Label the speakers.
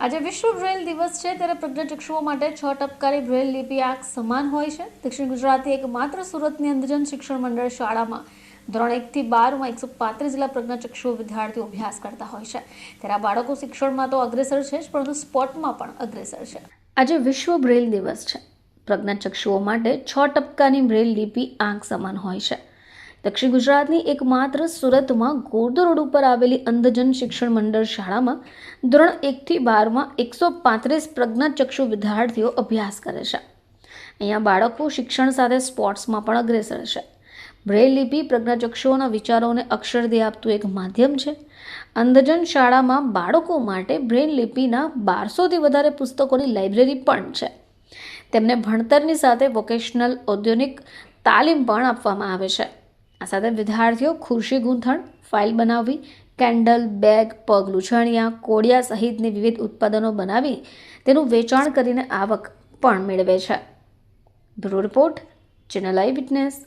Speaker 1: આજે વિશ્વ બ્રેલ દિવસ છે ત્યારે પ્રજ્ઞચક્ષુઓ માટે છ ટપકારી બ્રેલ લિપિ આંખ સમાન હોય છે. દક્ષિણ ગુજરાતી એકમાત્ર સુરતની અંધજન શિક્ષણ મંડળ શાળામાં ધોરણ એકથી બારમાં એકસો પાંત્રીસ જેટલા પ્રજ્ઞાચક્ષુઓ વિદ્યાર્થીઓ અભ્યાસ કરતા હોય છે. ત્યારે આ બાળકો શિક્ષણમાં તો અગ્રેસર છે જ, પરંતુ સ્પોર્ટમાં પણ અગ્રેસર છે. આજે વિશ્વ બ્રેલ દિવસ છે. પ્રજ્ઞાચક્ષુઓ માટે છ ટપકાની બ્રેલ લિપિ આંખ સમાન હોય છે. દક્ષિણ ગુજરાતની એકમાત્ર સુરતમાં ગોરધો રોડ ઉપર આવેલી અંધજન શિક્ષણ મંડળ શાળામાં ધોરણ એકથી બારમાં એકસો પાંત્રીસ પ્રજ્ઞાચક્ષુ વિદ્યાર્થીઓ અભ્યાસ કરે છે. અહીંયા બાળકો શિક્ષણ સાથે સ્પોર્ટ્સમાં પણ અગ્રેસર છે. બ્રેલ લિપિ પ્રજ્ઞાચક્ષુઓના વિચારોને અક્ષરદે આપતું એક માધ્યમ છે. અંધજન શાળામાં બાળકો માટે બ્રેલ લિપિના બારસોથી વધારે પુસ્તકોની લાઇબ્રેરી પણ છે. તેમને ભણતરની સાથે વોકેશનલ ઔદ્યોગિક તાલીમ પણ આપવામાં આવે છે. આ સાથે વિદ્યાર્થીઓ ખુરશી ગૂંથણ, ફાઇલ બનાવવી, કેન્ડલ, બેગ, પગ લૂછણિયા, કોડિયા સહિતની વિવિધ ઉત્પાદનો બનાવી તેનું વેચાણ કરીને આવક પણ મેળવે છે. Bureau report, channel eyewitness.